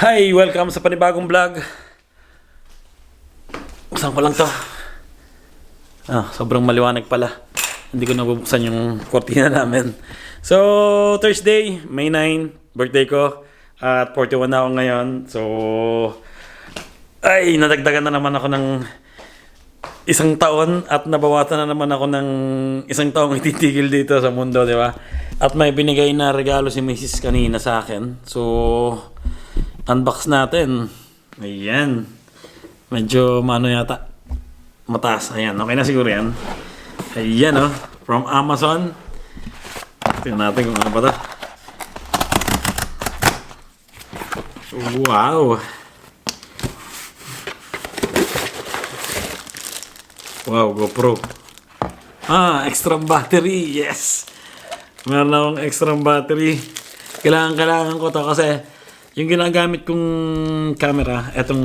Hi! Welcome sa panibagong vlog. Buksan ko lang to. Ah, sobrang maliwanag pala. Hindi ko nabubuksan yung kortina namin. So, Thursday, May 9, birthday ko. At 41 na ako ngayon. So, ay, nadagdagan na naman ako ng isang taon at nabawasan na naman ako ng isang taong ititigil dito sa mundo, di ba? At may binigay na regalo si Mrs. kanina sa akin. So, unbox natin. Ayan. Medyo mano yata. Mataas. Ayan. Okay na siguro yan. Ayan oh. From Amazon. Tingnan natin kung ano ba to. Wow. Wow, GoPro. Ah, extra battery. Yes. Meron akong extra battery. Kailangan, kailangan ko to kasi yung ginagamit kong camera, etong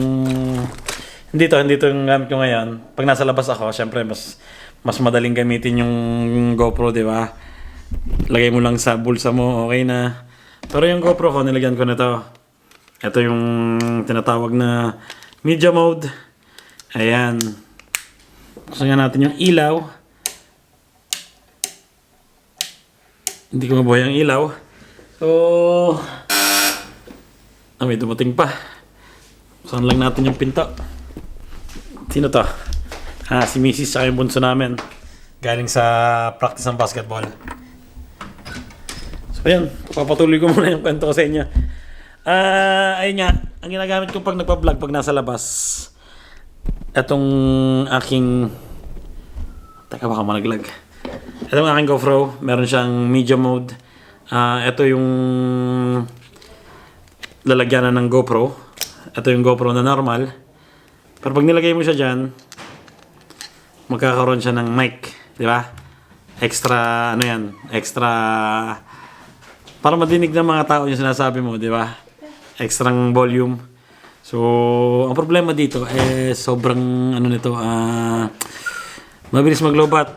hindi to, hindi to yung gamit ko ngayon. Pag nasa labas ako, syempre mas mas madaling gamitin yung GoPro, di ba? Lagay mo lang sa bulsa mo, okay na. Pero yung GoPro ko, nilagyan ko na to. Ito yung tinatawag na media mode. Ayan. Gusto nga natin yung ilaw. Hindi ko mabuhay ang ilaw. So, ah, may dumating pa. Saan lang natin yung pinto. Sino to? Ah, si Mrs. sa yung bunso namin. Galing sa practice ng basketball. So, ayan. Papatuloy ko muna yung kwento ko sa inyo. Ah, ayun nga. Ang ginagamit ko pag nagpa-vlog, pag nasa labas, etong aking... Teka, baka malaglag. Itong aking GoPro, meron siyang media mode. Ah, ito yung lalagyanan ng GoPro. Ito yung GoPro na normal. Pero pag nilagay mo siya dyan, magkakaroon siya ng mic. Di ba? Extra, ano yan? Extra, para madinig ng mga tao yung sinasabi mo, di ba? Extrang volume. So, ang problema dito, eh, sobrang, ano nito, ah, mabilis maglobat.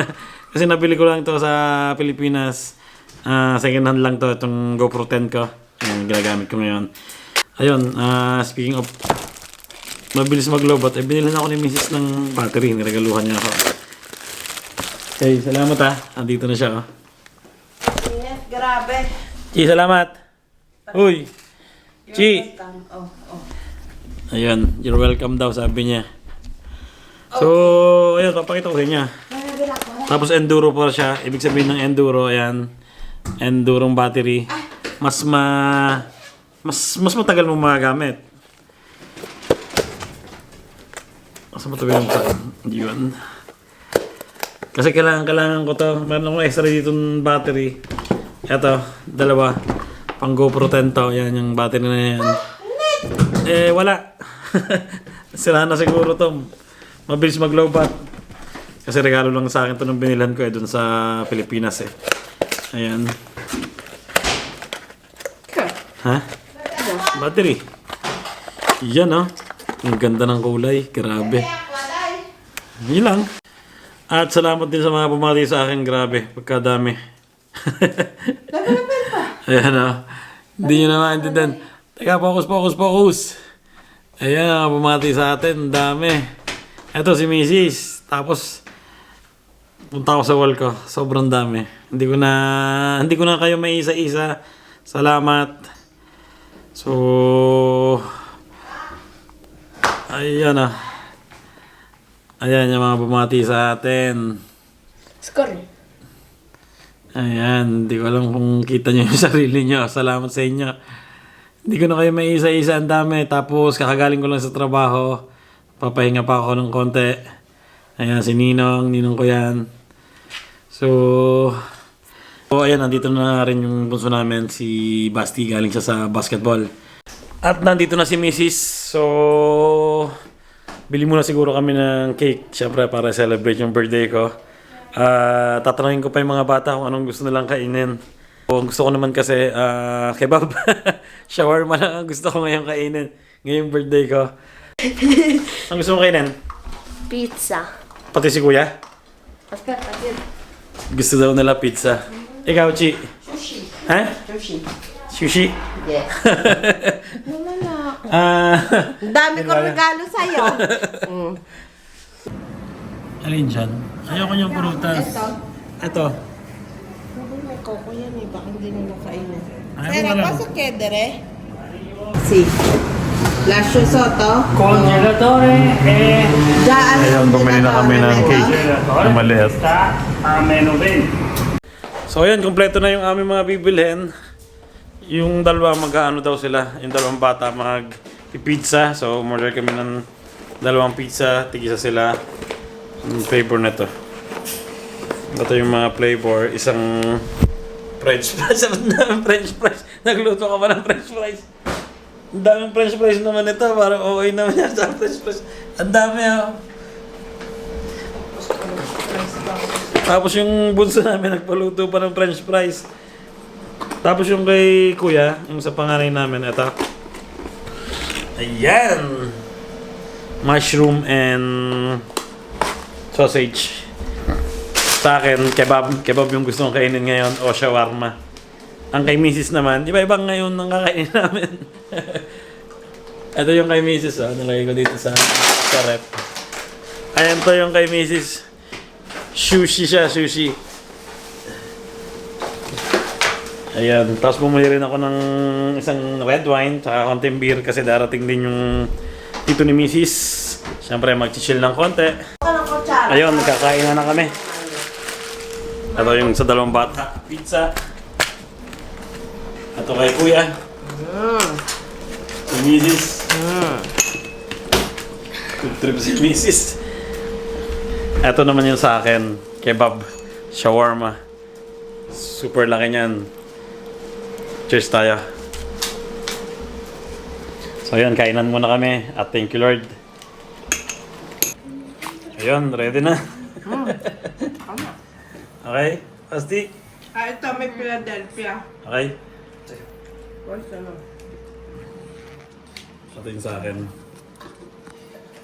Kasi nabili ko lang to sa Pilipinas. Ah, second hand lang to, itong GoPro 10 ko. Ayan, ginagamit ko ngayon. Ayun, ah, speaking of mabilis maglobat, eh, binilhan ako ni Mrs. ng battery. Niregaluhan niya ako. Okay, salamat ha. Andito na siya. Oh. Yes, grabe. Chi, salamat. Uy. Chi. Oh, oh. Ayun, you're welcome daw, sabi niya. So, ayun, papakita ko sa inyo. Tapos enduro pa siya. Ibig sabihin ng enduro, ayan. Endurong battery. Mas ma... Mas, mas matagal mo magagamit. Mas matagal mo. Yun. Kasi kailangan, kailangan ko to. Meron akong extra dito battery. Ito, dalawa. Pang GoPro 10 to. Yan, yung battery na yan. Eh, wala. Sira na siguro to. Mabilis mag-low bat. Kasi regalo lang sa akin to nung binilhan ko eh, dun sa Pilipinas eh. Ayan. Ha? Battery. Yan oh. Ang ganda ng kulay. Grabe. Yun lang. At salamat din sa mga bumati sa akin. Grabe. Pagkadami. Ayan oh. Hindi nyo na maintindihan. Teka, focus, focus, focus. Ayan, mga bumati sa atin. Ang dami. Ito si Mrs. Tapos, punta ako sa wall ko. Sobrang dami. Hindi ko na, hindi ko na kayo may isa-isa. Salamat. So, ayan ah. Ayan yung mga bumati sa atin. Score. Ayan, hindi ko alam kung kita nyo yung sarili nyo. Salamat sa inyo. Hindi ko na kayo may isa-isa ang dami. Tapos kakagaling ko lang sa trabaho. Papahinga pa ako ng konti. Ayan, si Ninong. Ninong ko yan. So, so ayan, nandito na rin yung bunso namin. Si Basti galing siya sa basketball. At nandito na si Mrs. So, bili muna siguro kami ng cake. Siyempre, para celebrate yung birthday ko. Ah, tatanungin ko pa yung mga bata kung anong gusto nilang kainin. O, ang gusto ko naman kasi ah, kebab. Shawarma lang ang gusto ko ngayong kainin. Ngayong birthday ko. ang gusto mo kainin? Pizza. Pati si kuya? Oscar, pagod. Gusto daw nila pizza. Ikaw, Chi? Sushi. Ha? Sushi. Sushi? Yes. Na. Ah, Ang dami kong regalo sa'yo. mm. alin dyan? Ayoko niyang prutas. Ito. Ito. Sabi may koko yan eh. Baka hindi na nakainin. Lang. sa kedere. Si. Lascio Soto. Congelatore e Daan Ayun, bumili na kami ng cake na maliit. sta a meno 20. So ayan, kompleto na yung aming mga bibilhin. Yung dalawa mag-ano daw sila, yung dalawang bata mag pizza. So umorder kami ng dalawang pizza, tigisa sila. Yung flavor na to. Ito yung mga flavor, isang french fries. French fries. Nagluto ka ba ng french fries? Ang daming french fries naman ito. Parang okay naman yan sa french fries. Ang dami ah. Tapos yung bunso namin nagpaluto pa ng french fries. Tapos yung kay kuya, yung sa panganay namin, ito. Ayan! Mushroom and sausage. Sa akin, kebab. Kebab yung gusto kong kainin ngayon o shawarma. Ang kay Mrs. naman, iba-ibang ngayon ang kakainin namin. ito yung kay Mrs. Oh, nilagay ko dito sa, sa rep. Ayan to yung kay Mrs. Sushi siya, sushi. Ayan, tapos bumili rin ako ng isang red wine tsaka konting beer kasi darating din yung tito ni Mrs. Siyempre, mag-chill ng konti. Ayun, kakain na na kami. Ito yung sa dalawang bata. Pizza. Ito kay kuya. Si Mrs. Good trip si Mrs. Ito naman yung sa akin. Kebab. Shawarma. Super laki niyan. Cheers tayo. So yun, kainan muna kami. At thank you Lord. Ayun, ready na. okay? Asti? Ah, ito may Philadelphia. Okay? Yung sa akin.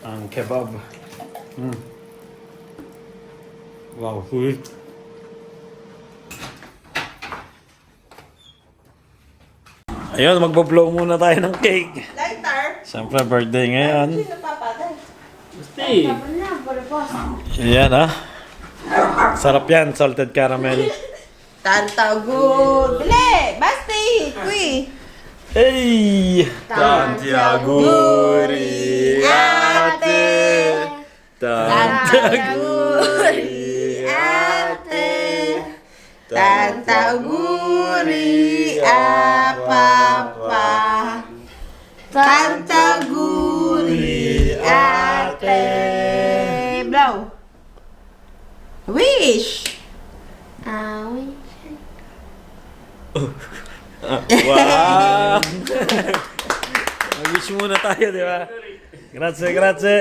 Ang kebab. Mm. Wow, sweet. Ayun, magbo-blow muna tayo ng cake. Lighter. Siyempre, birthday ngayon. Sì. Ayan ah. Sarap yan, salted caramel. Tantagud. Dili! Basti! Kui! Hey! Tanti auguri, ate! Tanti Tantaguri ate! Tantaguri a Wish! Wow! Mag-wish muna tayo, di ba? Grazie, grazie.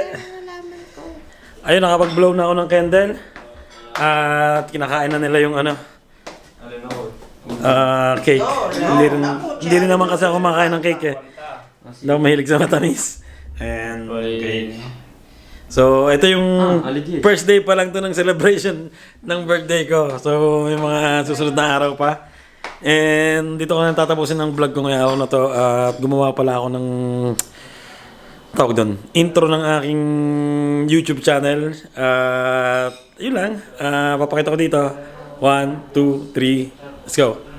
Ayun, nakapag-blow na ako ng candle. At kinakain na nila yung ano. Ah, cake. Hindi rin, hindi rin naman kasi ako kumakain ng cake eh. Hindi ako mahilig sa matamis. And cake. So, ito yung first day pa lang to ng celebration ng birthday ko. So, may mga susunod na araw pa. And dito ko na tatapusin ng vlog ko ngayong araw na to. At gumawa pala ako ng tawag doon, intro ng aking YouTube channel. At yun lang. Ah, papakita ko dito. One, two, three. Let's go.